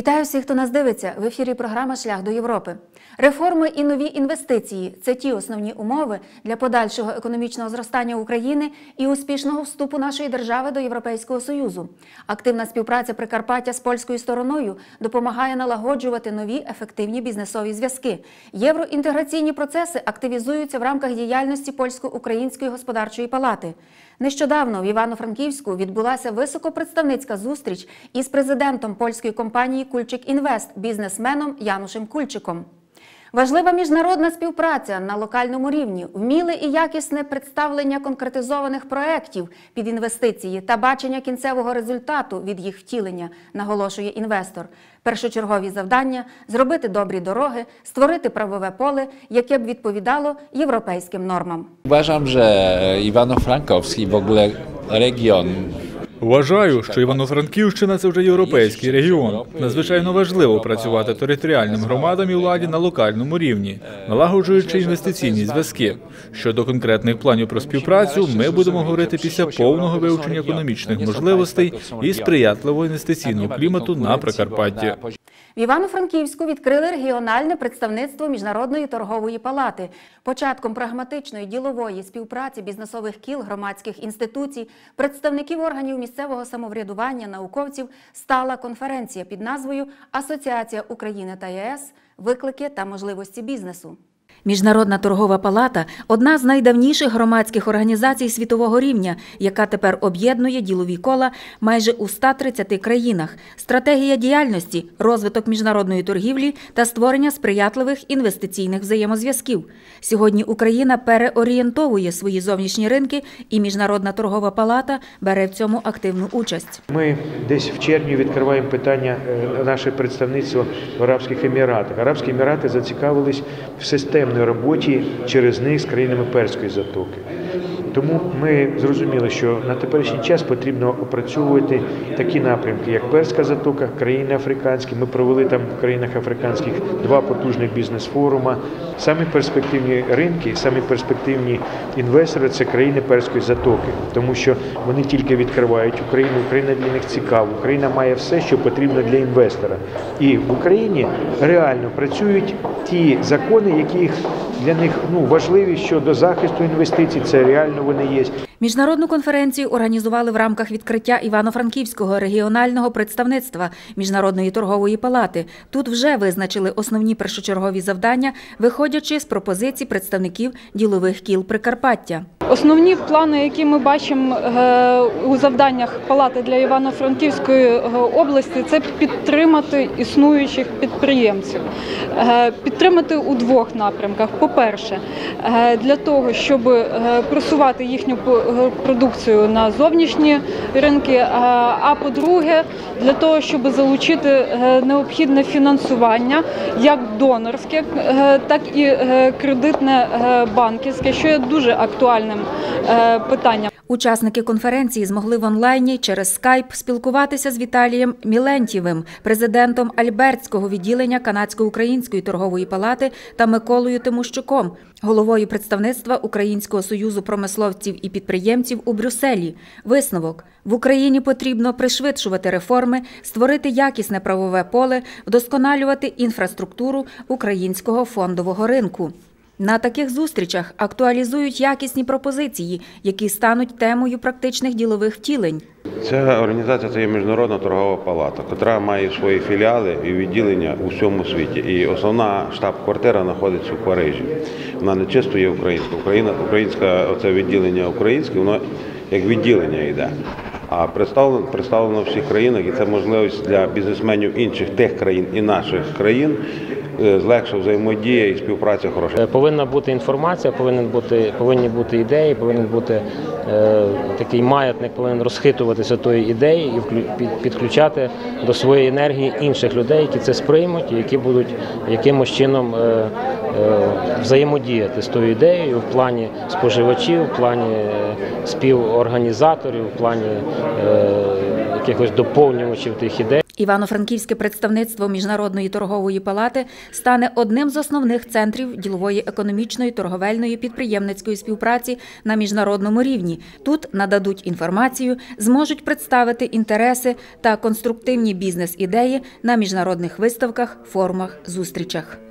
Вітаю всіх, хто нас дивиться. В ефірі програма Шлях до Європи. Реформи і нові інвестиції це ті основні умови для подальшого економічного зростання України і успішного вступу нашої держави до Європейського Союзу. Активна співпраця Прикарпаття з польською стороною допомагає налагоджувати нові ефективні бізнесові зв'язки. Євроінтеграційні процеси активізуються в рамках діяльності польсько-української господарчої палати. Нещодавно в Івано-Франківську відбулася високопредставницька зустріч із президентом польської компанії Кульчик Інвест, бізнесменом Янушем Кульчиком. Важлива міжнародна співпраця на локальному рівні, вміле і якісне представлення конкретизованих проєктів під інвестиції та бачення кінцевого результату від їх втілення, наголошує інвестор. Першочергові завдання зробити добрі дороги, створити правове поле, яке б відповідало європейським нормам. Że Iwano-Frankowski w ogóle region Вважаю, що Івано-Франківщина це вже європейський регіон. Надзвичайно важливо працювати територіальним громадам і владі на локальному рівні, налагоджуючи інвестиційні зв'язки. Щодо конкретних планів про співпрацю, ми будемо говорити після повного вивчення економічних можливостей і сприятливого інвестиційного клімату на Прикарпатті. В Івано-Франківську відкрили регіональне представництво Міжнародної торгової палати. Початком прагматичної ділової співпраці бізнесових кіл, громадських інституцій, представників органів місцевого самоврядування, науковців стала конференція під назвою Асоціація України та ЄС виклики та можливості бізнесу. Міжнародна торгова палата одна з найдавніших громадських організацій світового рівня, яка тепер об'єднує ділові кола майже у 130 країнах. Стратегія діяльності, розвиток міжнародної торгівлі та створення сприятливих інвестиційних взаємозв'язків. Сьогодні Україна переорієнтовує свої зовнішні ринки, і міжнародна торгова палата бере в цьому активну участь. Ми десь в червні відкриваємо питання е, наше представництво в Арабських Еміратах. Арабські Емірати зацікавились в системній роботі через них з країнами Перської затоки. Тому ми зрозуміли, що на теперішній час потрібно опрацьовувати такі напрямки, як Перська затока, країни африканські. Ми провели там в країнах африканських два потужних бізнес-форума. Самі перспективні ринки, самі перспективні інвестори це країни Перської затоки, тому що вони тільки відкривають Україну. Україна для них цікава. Україна має все, що потрібно для інвестора. І в Україні реально працюють ті закони, які для них ну важливі щодо захисту інвестицій. Це реально вони є. Міжнародну конференцію організували в рамках відкриття Івано-Франківського регіонального представництва Міжнародної торгової палати. Тут вже визначили основні першочергові завдання, виходячи з пропозицій представників ділових кіл Прикарпаття. Основні плани, які ми бачимо е, у завданнях палати для Івано-Франківської е, області, це підтримати існуючих підприємців, Е, підтримати у двох напрямках. По-перше, е, для того, щоб просувати їхню продукцію на зовнішні ринки. А по-друге, для того, щоб залучити е, необхідне фінансування, як донорське, е, так і е, кредитне банківське, що є дуже актуальним питанням. Учасники конференції змогли в онлайні через скайп спілкуватися з Віталієм Мілентєвим, президентом Альбертського відділення Канадсько-української торгової палати та Миколою Тимощуком, головою представництва Українського союзу промисловців і підприємців у Брюсселі. Висновок в Україні потрібно пришвидшувати реформи, створити якісне правове поле, вдосконалювати інфраструктуру українського фондового ринку. На таких зустрічах актуалізують якісні пропозиції, які стануть темою практичних ділових втілень. Ця організація це є міжнародна торгова палата, яка має свої філіали і відділення у всьому світі. І основна штаб-квартира знаходиться в Парижі. Вона не чисто є українська. Україна, українська оце відділення українське, воно як відділення йде. А представлено, представлено в всіх країнах, і це можливість для бізнесменів інших тих країн і наших країн е, легша взаємодія і співпраця хороша. Е, Повинна бути інформація, повинен бути, повинні бути ідеї, повинен бути е, такий маятник, повинен розхитуватися тої ідеї і підключати до своєї енергії інших людей, які це сприймуть і які будуть якимось чином е, е, взаємодіяти з тою ідеєю в плані споживачів, в плані е, співорганізаторів, в плані е, якихось доповнювачів тих ідей. Івано-Франківське представництво Міжнародної торгової палати стане одним з основних центрів ділової економічної, торговельної, підприємницької співпраці на міжнародному рівні. Тут нададуть інформацію, зможуть представити інтереси та конструктивні бізнес-ідеї на міжнародних виставках, форумах, зустрічах.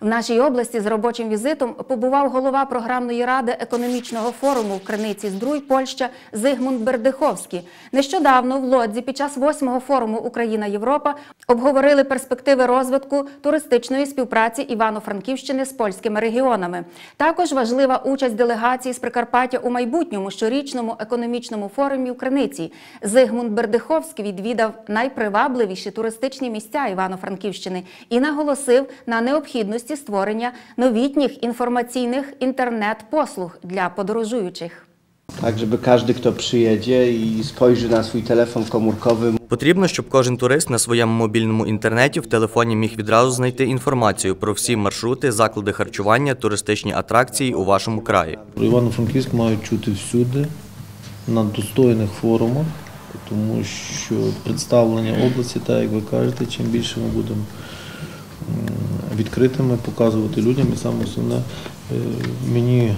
В нашій області з робочим візитом побував голова програмної ради економічного форуму в Криниці Здруй, Польща Зигмунд Бердиховський. Нещодавно в Лодзі під час восьмого форуму Україна Європа обговорили перспективи розвитку туристичної співпраці Івано-Франківщини з польськими регіонами. Також важлива участь делегації з Прикарпаття у майбутньому щорічному економічному форумі в Криниці. Зигмунд Бердиховський відвідав найпривабливіші туристичні місця Івано-Франківщини і наголосив на необхідності створення новітніх інформаційних інтернет-послуг для подорожуючих. Tak, żeby każdy, kto przyjedzie i spojrzy na swój telefon komórkowy, Потрібно, щоб кожен турист на своєму мобільному інтернеті в телефоні міг відразу знайти інформацію про всі маршрути, заклади харчування, туристичні атракції у вашому краї. Про Івано-Франківськ мають чути всюди, на достойних форумах, тому що представлення області, так як ви кажете, чим більше ми будемо відкритими, показувати людям, і саме основне, е, мені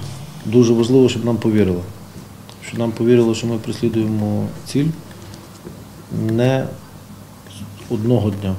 дуже важливо, щоб нам повірили. Щоб нам повірили, що ми прислідуємо ціль не одного дня,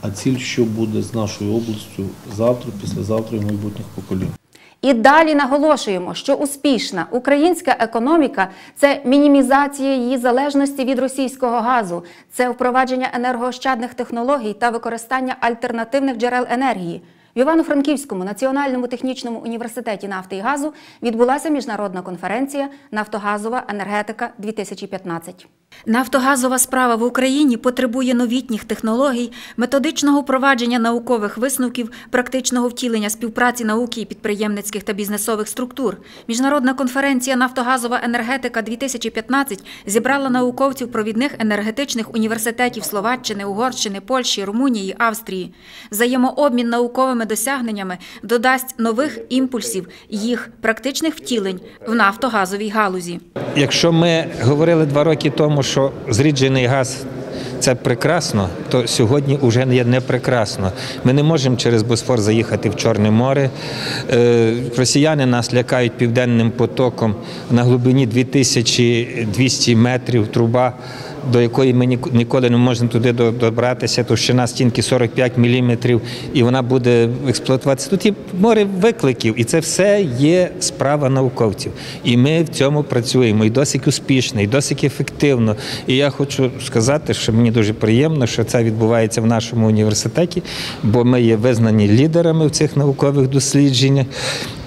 а ціль, що буде з нашою областю завтра, післязавтра і майбутніх поколінь. І далі наголошуємо, що успішна українська економіка це мінімізація її залежності від російського газу, це впровадження енергоощадних технологій та використання альтернативних джерел енергії. В Івано-Франківському національному технічному університеті нафти і газу відбулася міжнародна конференція Нафтогазова енергетика 2015 Нафтогазова справа в Україні потребує новітніх технологій, методичного впровадження наукових висновків, практичного втілення співпраці науки і підприємницьких та бізнесових структур. Міжнародна конференція Нафтогазова енергетика 2015 зібрала науковців провідних енергетичних університетів Словаччини, Угорщини, Польщі, Румунії, Австрії. Взаємообмін науковими досягненнями додасть нових імпульсів їх практичних втілень в нафтогазовій галузі. Якщо ми говорили два роки тому, що зріджений газ це прекрасно, то сьогодні вже є не прекрасно. Ми не можемо через Босфор заїхати в Чорне море. Е, Росіяни нас лякають південним потоком на глибині 2200 метрів труба. До якої ми ніколи не можемо туди до- добратися, товщина стінки 45 міліметрів, і вона буде експлуатуватися. Тут є море викликів, і це все є справа науковців. І ми в цьому працюємо і досить успішно, і досить ефективно. І я хочу сказати, що мені дуже приємно, що це відбувається в нашому університеті, бо ми є визнані лідерами в цих наукових дослідженнях.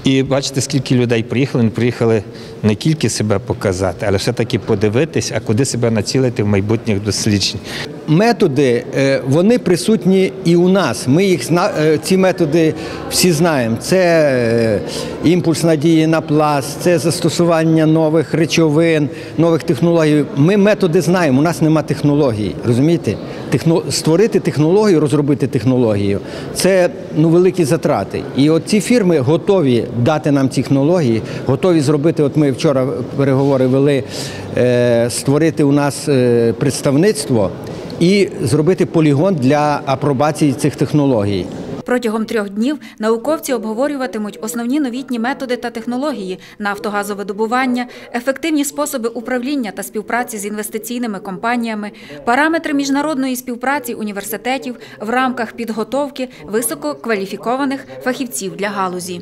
І бачите, скільки людей приїхали, вони приїхали не тільки себе показати, але все-таки подивитись, а куди себе націлити в майбутніх досліджень. методи е, вони присутні і у нас. Ми їх е, ці методи всі знаємо. Це е, імпульс надії на пласт, це застосування нових речовин, нових технологій. Ми методи знаємо. У нас нема технологій. Розумієте? Техно... Створити технологію, розробити технологію це ну великі затрати. І от ці фірми готові дати нам технології, готові зробити. От ми вчора переговори вели, е, створити у нас е, представництво і зробити полігон для апробації цих технологій. Протягом трьох днів науковці обговорюватимуть основні новітні методи та технології нафтогазовидобування, ефективні способи управління та співпраці з інвестиційними компаніями, параметри міжнародної співпраці університетів в рамках підготовки висококваліфікованих фахівців для галузі.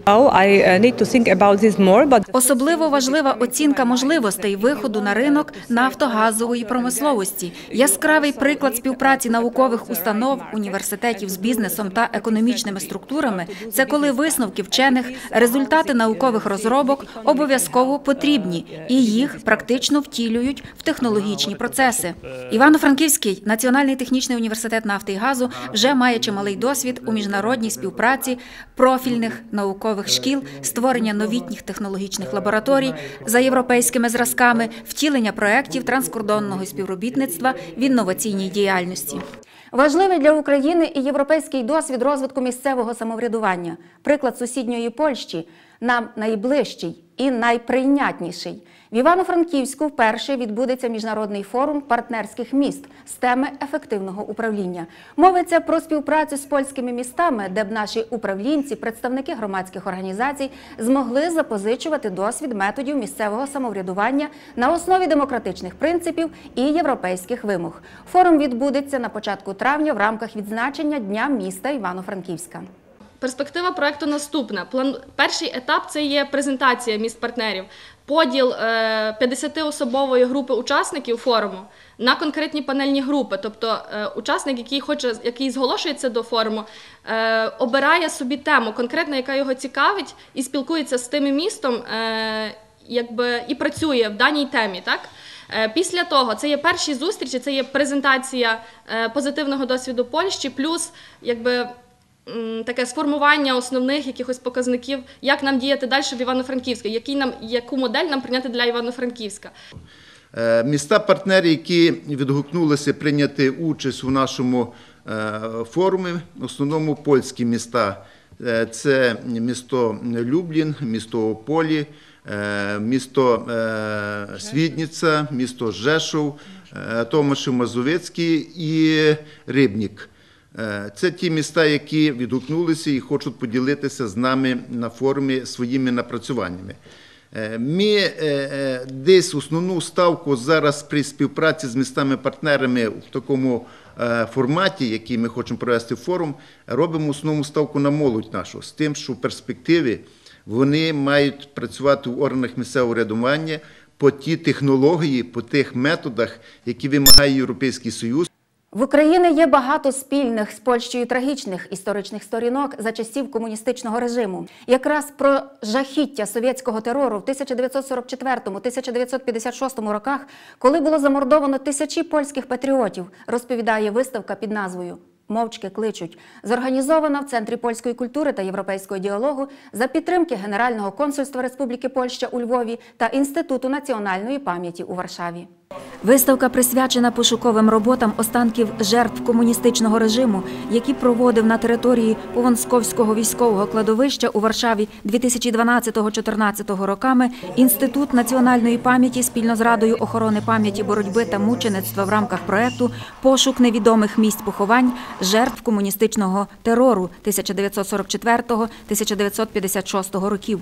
Особливо важлива оцінка можливостей виходу на ринок нафтогазової промисловості. Яскравий приклад співпраці наукових установ, університетів з бізнесом та економічними структурами це коли висновки вчених, результати наукових розробок обов'язково потрібні і їх практично втілюють в технологічні процеси. Івано-Франківський національний технічний університет нафти і газу вже має чималий досвід у міжнародній співпраці профільних наукових шкіл, створення новітніх технологічних лабораторій за європейськими зразками, втілення проєктів транскордонного співробітництва в інноваційній діяльності. Важливий для України і європейський досвід розвитку місцевого самоврядування. Приклад сусідньої Польщі нам найближчий. І найприйнятніший. В Івано-Франківську вперше відбудеться міжнародний форум партнерських міст з теми ефективного управління. Мовиться про співпрацю з польськими містами, де б наші управлінці, представники громадських організацій змогли запозичувати досвід методів місцевого самоврядування на основі демократичних принципів і європейських вимог. Форум відбудеться на початку травня в рамках відзначення Дня міста Івано-Франківська. Перспектива проекту наступна. План перший етап це є презентація міст партнерів, поділ е, 50-особової групи учасників форуму на конкретні панельні групи. Тобто е, учасник, який хоче, який зголошується до форуму, е, обирає собі тему, конкретно, яка його цікавить, і спілкується з тим містом, е, якби і працює в даній темі. Так? Е, Після того це є перші зустрічі, це є презентація е, позитивного досвіду Польщі, плюс якби таке сформування основних якихось показників, як нам діяти далі в Івано-Франківську, який нам яку модель нам прийняти для Івано-Франківська. Е, Міста партнери, які відгукнулися прийняти участь у нашому е, форумі, в основному польські міста. Е, Це місто Люблін, місто Ополі, місто Свідниця, місто Жешов, Томашів Мазовецький і Рибнік. Е, Це ті міста, які відгукнулися і хочуть поділитися з нами на форумі своїми напрацюваннями. Е, Ми е, десь основну ставку зараз при співпраці з містами-партнерами в такому форматі, який ми хочемо провести форум, робимо основну ставку на молодь нашу, з тим, що в перспективі вони мають працювати в органах місцевого рядування по ті технології, по тих методах, які вимагає Європейський Союз. В Україні є багато спільних з Польщею трагічних історичних сторінок за часів комуністичного режиму. Якраз про жахіття совєтського терору в 1944-1956 роках, коли було замордовано тисячі польських патріотів, розповідає виставка під назвою Мовчки кличуть, зорганізована в Центрі польської культури та європейського діалогу за підтримки Генерального консульства Республіки Польща у Львові та Інституту національної пам'яті у Варшаві. Виставка присвячена пошуковим роботам останків жертв комуністичного режиму, які проводив на території Повонсковського військового кладовища у Варшаві 2012-2014 роками Інститут національної пам'яті спільно з Радою охорони пам'яті боротьби та мучеництва в рамках проекту Пошук невідомих місць поховань жертв комуністичного терору 1944-1956 років.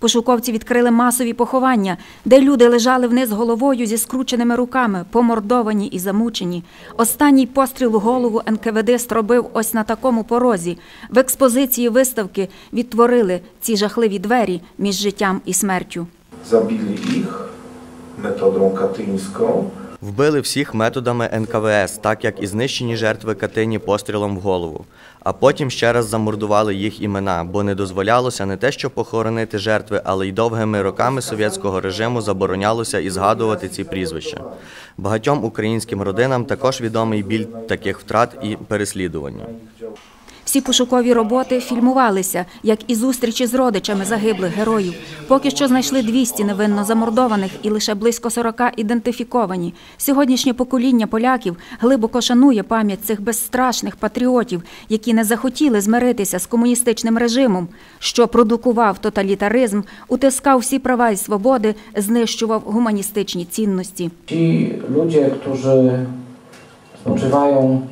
Пошуковці відкрили масові поховання, де люди лежали вниз головою зі скрученими руками, помордовані і замучені. Останній постріл у голову НКВД стробив ось на такому порозі. В експозиції виставки відтворили ці жахливі двері між життям і смертю. Забили їх методом katyńską. Вбили всіх методами НКВС, так як і знищені жертви Катині пострілом в голову. А потім ще раз замордували їх імена, бо не дозволялося не те, що похоронити жертви, але й довгими роками совєтського режиму заборонялося і згадувати ці прізвища. Багатьом українським родинам також відомий біль таких втрат і переслідування. Всі пошукові роботи фільмувалися, як і зустрічі з родичами загиблих героїв. Поки що знайшли 200 невинно замордованих і лише близько 40 ідентифіковані. Сьогоднішнє покоління поляків глибоко шанує пам'ять цих безстрашних патріотів, які не захотіли змиритися з комуністичним режимом, що продукував тоталітаризм, утискав всі права і свободи, знищував гуманістичні цінності. Ci ludzie, którzy spoczywają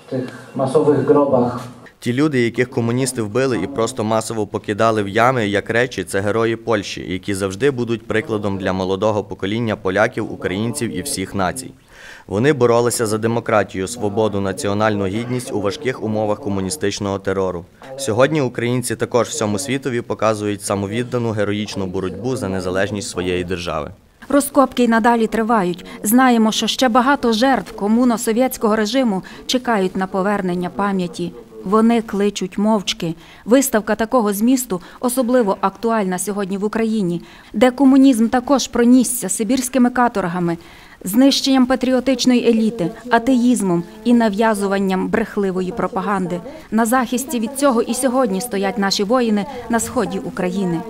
w tych masowych grobach Ті люди, яких комуністи вбили і просто масово покидали в ями як речі, це герої Польщі, які завжди будуть прикладом для молодого покоління поляків, українців і всіх націй. Вони боролися за демократію, свободу, національну гідність у важких умовах комуністичного терору. Сьогодні українці також всьому світові показують самовіддану героїчну боротьбу за незалежність своєї держави. Розкопки й надалі тривають. Знаємо, що ще багато жертв комуно-совєтського режиму чекають на повернення пам'яті. Вони кличуть мовчки. Виставка такого змісту особливо актуальна сьогодні в Україні, де комунізм також пронісся сибірськими каторгами, знищенням патріотичної еліти, атеїзмом і нав'язуванням брехливої пропаганди. На захисті від цього і сьогодні стоять наші воїни на сході України.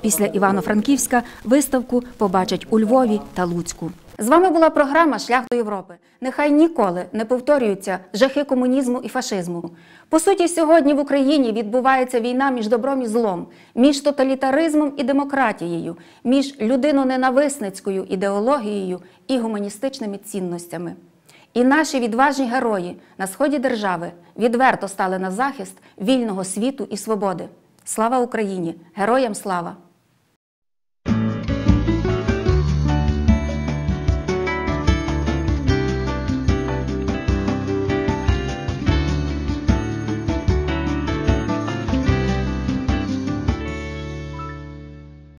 Після Івано-Франківська виставку побачать у Львові та Луцьку. З вами була програма Шлях до Європи. Нехай ніколи не повторюються жахи комунізму і фашизму. По суті, сьогодні в Україні відбувається війна між добром і злом, між тоталітаризмом і демократією, між людиноненависницькою ідеологією і гуманістичними цінностями. І наші відважні герої на сході держави відверто стали на захист вільного світу і свободи. Слава Україні! Героям слава!